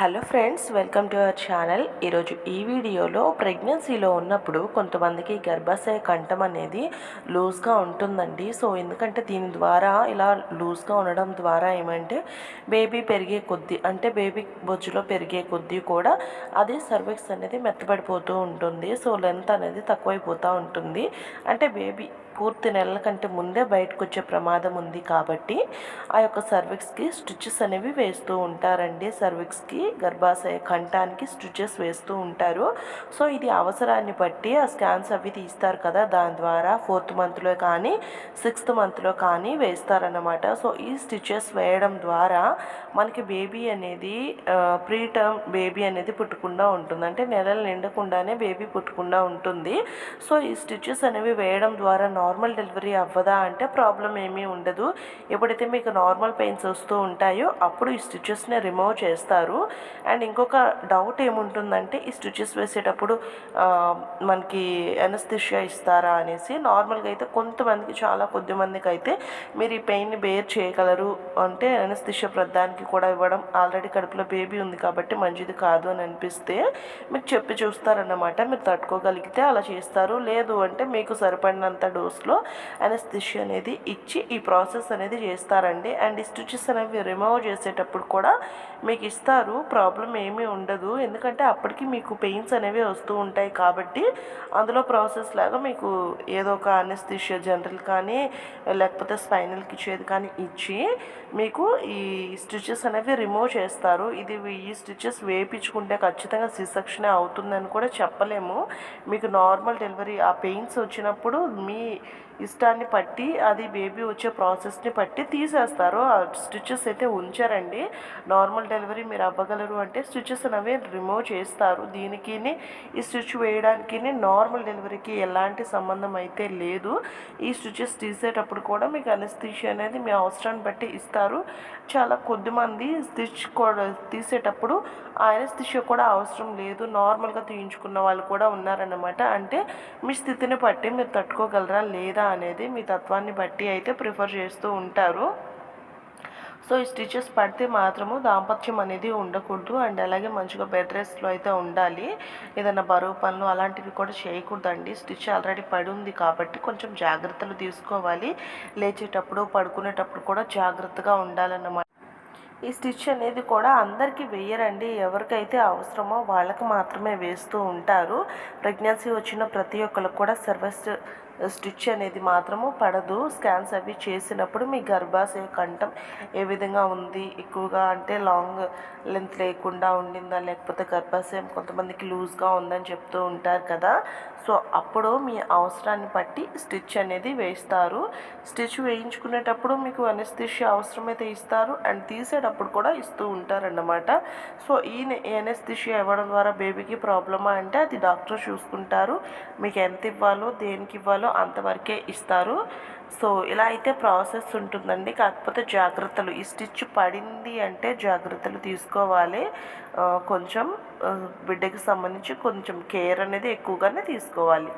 Hello friends welcome to our channel. ఈరోజు ఈ వీడియోలో ప్రెగ్నెన్సీలో ఉన్నప్పుడు కొంతమందికి గర్భాశయ కంఠం అనేది లూజ్గా ఉంటుందండి. సో ఎందుకంటే దీని ద్వారా ఇలా లూజ్గా ఉండడం ద్వారా ఏమంటే బేబీ పెరిగే కొద్దీ అంటే బేబీ బొజ్జులో పెరిగే కొద్దీ కూడా అది సర్వీక్స్ అనేది మెత్తబడిపోతూ ఉంటుంది. సో లెంత్ అనేది తక్కువైపోతూ ఉంటుంది. అంటే బేబీ పూర్తి నెలల కంటే ముందే బయటకు వచ్చే ప్రమాదం ఉంది కాబట్టి ఆ యొక్క సర్విక్స్కి స్టిచ్చెస్ అనేవి వేస్తూ ఉంటారండి. సర్విక్స్కి గర్భాశయ కంఠానికి స్టిచెస్ వేస్తూ ఉంటారు. సో ఇది అవసరాన్ని బట్టి ఆ స్కాన్స్ అవి తీస్తారు కదా దాని ద్వారా ఫోర్త్ మంత్లో కానీ సిక్స్త్ మంత్లో కానీ వేస్తారన్నమాట. సో ఈ స్టిచెస్ వేయడం ద్వారా మనకి బేబీ అనేది ప్రీ టర్మ్ బేబీ అనేది పుట్టకుండా ఉంటుంది. అంటే నెలలు నిండకుండానే బేబీ పుట్టకుండా ఉంటుంది. సో ఈ స్టిచెస్ అనేవి వేయడం ద్వారా నార్మల్ డెలివరీ అవ్వదా అంటే ప్రాబ్లం ఏమీ ఉండదు. ఎప్పుడైతే మీకు నార్మల్ పెయిన్స్ వస్తూ ఉంటాయో అప్పుడు ఈ స్టిచెస్ని రిమూవ్ చేస్తారు. అండ్ ఇంకొక డౌట్ ఏముంటుందంటే ఈ స్టిచెస్ వేసేటప్పుడు మనకి ఎనస్థిషియా ఇస్తారా అనేసి నార్మల్గా అయితే కొంతమందికి చాలా కొద్ది మందికి అయితే మీరు ఈ పెయిన్ని బేర్ చేయగలరు అంటే ఎనస్థిషియా ప్రధానికి కూడా ఇవ్వడం ఆల్రెడీ కడుపులో బేబీ ఉంది కాబట్టి మంచిది కాదు అని అనిపిస్తే మీకు చెప్పి చూస్తారన్నమాట. మీరు తట్టుకోగలిగితే అలా చేస్తారు. లేదు అంటే మీకు సరిపడినంత డోస్లో ఎనస్థిషియా అనేది ఇచ్చి ఈ ప్రాసెస్ అనేది చేస్తారండి. అండ్ ఈ స్టిచెస్ అనేవి రిమూవ్ చేసేటప్పుడు కూడా మీకు ఇస్తారు. ప్రాబ్లం ఏమీ ఉండదు. ఎందుకంటే అప్పటికి మీకు పెయిన్స్ అనేవి వస్తూ ఉంటాయి కాబట్టి అందులో ప్రాసెస్ లాగా మీకు ఏదో ఒక అనెస్థిషియా జనరల్ కానీ లేకపోతే స్పైనల్కి ఇచ్చేది కానీ ఇచ్చి మీకు ఈ స్టిచెస్ అనేవి రిమూవ్ చేస్తారు. ఇది ఈ స్టిచెస్ వేయించుకుంటే ఖచ్చితంగా సిసక్షనే అవుతుందని కూడా చెప్పలేము. మీకు నార్మల్ డెలివరీ ఆ పెయిన్స్ వచ్చినప్పుడు మీ ఇష్టాన్ని బట్టి అది బేబీ వచ్చే ప్రాసెస్ని బట్టి తీసేస్తారు. ఆ స్టిచెస్ అయితే ఉంచారండి. నార్మల్ డెలివరీ మీరు అవ్వగలరు అంటే స్టిచెస్ అనేవి రిమూవ్ చేస్తారు. దీనికి ఈ స్టిచ్ వేయడానికి నార్మల్ డెలివరీకి ఎలాంటి సంబంధం అయితే లేదు. ఈ స్టిచెస్ తీసేటప్పుడు కూడా మీకు అనస్థిషియా అనేది మీ అవసరాన్ని బట్టి ఇస్తారు. చాలా కొద్దిమంది స్టిచ్ కూడా తీసేటప్పుడు ఆ అనస్థిషియా కూడా అవసరం లేదు. నార్మల్గా తీయించుకున్న వాళ్ళు కూడా ఉన్నారన్నమాట. అంటే మీ స్థితిని బట్టి మీరు తట్టుకోగలరా లేదా అనేది మీ తత్వాన్ని బట్టి అయితే ప్రిఫర్ చేస్తూ ఉంటారు. సో ఈ స్టిచెస్ పడితే మాత్రము దాంపత్యం అనేది ఉండకూడదు. అండ్ అలాగే మంచిగా బెడ్ రెస్ట్లో అయితే ఉండాలి. ఏదైనా బరువు పనులు అలాంటివి కూడా చేయకూడదండి. స్టిచ్ ఆల్రెడీ పడి ఉంది కాబట్టి కొంచెం జాగ్రత్తలు తీసుకోవాలి. లేచేటప్పుడు పడుకునేటప్పుడు కూడా జాగ్రత్తగా ఉండాలన్నమాట. ఈ స్టిచ్ అనేది కూడా అందరికీ వేయరండి. ఎవరికైతే అవసరమో వాళ్ళకి మాత్రమే వేస్తూ ఉంటారు. ప్రెగ్నెన్సీ వచ్చిన ప్రతి ఒక్కరికి కూడా సర్వీస్ స్టిచ్ అనేది మాత్రము పడదు. స్కాన్స్ అవి చేసినప్పుడు మీ గర్భాశయ కంఠం ఏ విధంగా ఉంది? ఎక్కువగా అంటే లాంగ్ లెంత్ లేకుండా ఉండిందా? లేకపోతే గర్భాశయం కొంతమందికి లూజ్గా ఉందని చెప్తూ ఉంటారు కదా. సో అప్పుడు మీ అవసరాన్ని బట్టి స్టిచ్ అనేది వేస్తారు. స్టిచ్ వేయించుకునేటప్పుడు మీకు అనస్థిషియా అవసరమైతే ఇస్తారు. అండ్ తీసేటప్పుడు కూడా ఇస్తూ ఉంటారన్నమాట. సో ఈ ఎనస్థిషియా ఇవ్వడం ద్వారా బేబీకి ప్రాబ్లమా అంటే అది డాక్టర్ చూసుకుంటారు. మీకు ఎంత ఇవ్వాలో దేనికి ఇవ్వాలో ఇస్తారో అంతవరకే ఇస్తారు. సో ఇలా అయితే ప్రాసెస్ ఉంటుందండి. కాకపోతే జాగ్రత్తలు ఈ స్టిచ్ పడింది అంటే జాగ్రత్తలు తీసుకోవాలి. కొంచెం బిడ్డకి సంబంధించి కొంచెం కేర్ అనేది ఎక్కువగానే తీసుకోవాలి.